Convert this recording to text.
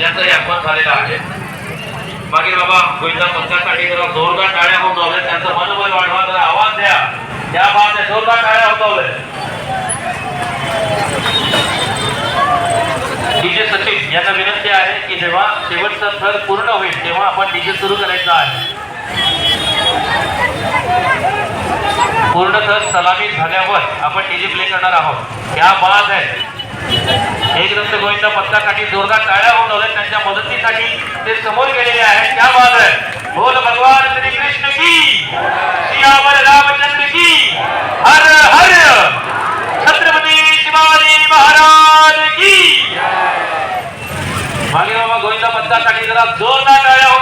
यांचंही अपमान झालेलं आहे. मागे बाबा गोविंदा पंचासाठी जरा जोरदार टाळ्या होऊन जावल्या त्यांचं मनोबल वाढवा जरा आवाज द्या. त्या बाबा जोरदार टाळ्या होत डीजे सचिन यांना विनंती आहे की जेव्हा शेवटचा थर पूर्ण होईल तेव्हा आपण डीजे सुरू करायचा आहे. पूर्ण थर सलामी झाल्यावर आपण डीजे प्ले करणार आहोत. या बाद आहे एक महिला पत्ता का जोरदार टाया हो मदती मदतीसाठी ते समोर गेलेले आहेत. त्या बाबत बोल भगवान, श्री कृष्ण की! सियावर रामचंद्र की! हर हर! छत्रपति शिवाजी महाराज की! मागे बाबा, गोविंदा पत्ता का जोरदार टाया हो